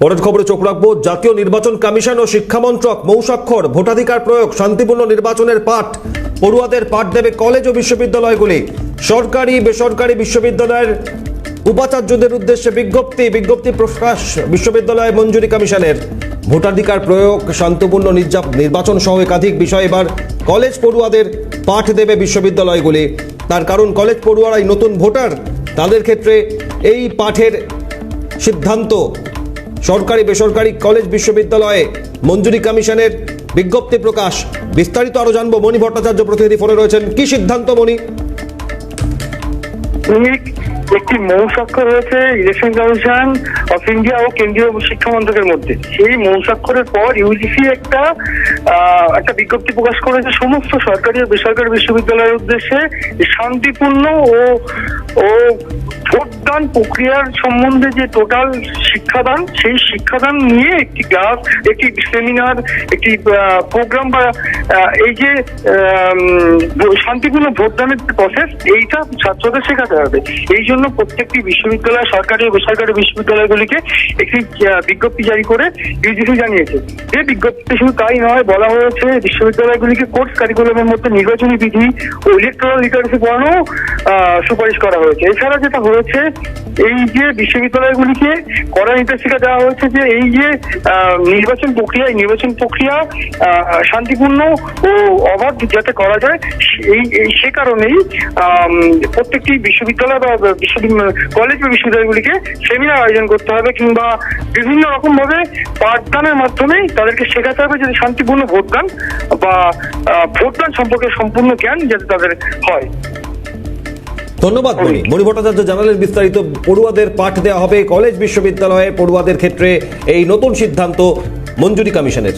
পরের খবরে চোখ রাখব, জাতীয় নির্বাচন কমিশন ও শিক্ষামন্ত্রক মৌসাক্ষর, ভোটাধিকার প্রয়োগ, শান্তিপূর্ণ নির্বাচনের পাঠ, পড়ুয়াদের পাঠ দেবে কলেজ ও বিশ্ববিদ্যালয়গুলি। সরকারি, বেসরকারি বিশ্ববিদ্যালয়ের উপাচার্যদের উদ্দেশ্যে বিজ্ঞপ্তি বিজ্ঞপ্তি প্রকাশ, বিশ্ববিদ্যালয় মঞ্জুরি কমিশনের। ভোটাধিকার প্রয়োগ, শান্তপূর্ণ নির্বাচন সহ একাধিক বিষয় এবার কলেজ পড়ুয়াদের পাঠ দেবে বিশ্ববিদ্যালয়গুলি। তার কারণ, কলেজ পড়ুয়ারাই নতুন ভোটার। তাদের ক্ষেত্রে এই পাঠের সিদ্ধান্ত সরকারি বেসরকারি কলেজ বিশ্ববিদ্যালয়ে মঞ্জুরি কমিশনের বিজ্ঞপ্তি প্রকাশ। বিস্তারিত আরও জানব। মণি ভট্টাচার্য প্রতিনিধি ফোনে রয়েছেন। কি সিদ্ধান্ত, মণি? একটি মৌ স্বাক্ষর হয়েছে ইলেকশন কমিশন অফ ইন্ডিয়া ও কেন্দ্রীয় শিক্ষা মন্ত্রকের মধ্যে। সেই মৌ স্বাক্ষরের পর ইউজিসি একটা একটা বিজ্ঞপ্তি প্রকাশ করেছে, সমস্ত সরকারি ও বেসরকারি বিশ্ববিদ্যালয়ের উদ্দেশ্যে শান্তিপূর্ণ ও ও ভোটদান প্রক্রিয়ার সম্বন্ধে যে টোটাল শিক্ষাদান, সেই শিক্ষাদান নিয়ে একটি ক্লাস একটি সেমিনার একটি প্রোগ্রাম বা এই যে শান্তিপূর্ণ ভোটদানের প্রসেস এইটা ছাত্রদের শেখাতে হবে। এই জন্য প্রত্যেকটি বিশ্ববিদ্যালয়, সরকারি ও বেসরকারি বিশ্ববিদ্যালয়গুলিকে একটি বিজ্ঞপ্তি জারি করে ইউজিসি জানিয়েছে। যে বিজ্ঞপ্তিতে শুধু তাই নয়, বলা হয়েছে বিশ্ববিদ্যালয়গুলিকে কোর্স কারিকুলামের মধ্যে নির্বাচনী বিধি ও ইলেকট্রাল লিটারেসি পড়ানো সুপারিশ করা হয়েছে। এছাড়া যেটা হয়েছে, এই যে বিশ্ববিদ্যালয়গুলিকে কড়া নির্দেশিকা দেওয়া হয়েছে যে এই যে নির্বাচন প্রক্রিয়া নির্বাচন প্রক্রিয়া শান্তিপূর্ণ ও অবাধ যাতে করা যায়, এই সে কারণেই প্রত্যেকটি বিশ্ববিদ্যালয় বা কলেজ বা বিশ্ববিদ্যালয়গুলিকে সেমিনার আয়োজন করতে হবে কিংবা বিভিন্ন রকম ভাবে পাঠদানের মাধ্যমে তাদেরকে শেখাতে হবে যাতে শান্তিপূর্ণ ভোটদান বা ভোটদান সম্পর্কে সম্পূর্ণ জ্ঞান যাতে তাদের হয়। ধন্যবাদ, মণি। মণি ভট্টাচার্য জানালেন বিস্তারিত। পড়ুয়াদের পাঠ দেওয়া হবে কলেজ বিশ্ববিদ্যালয়ে। পড়ুয়াদের ক্ষেত্রে এই নতুন সিদ্ধান্ত মঞ্জুরি কমিশনের।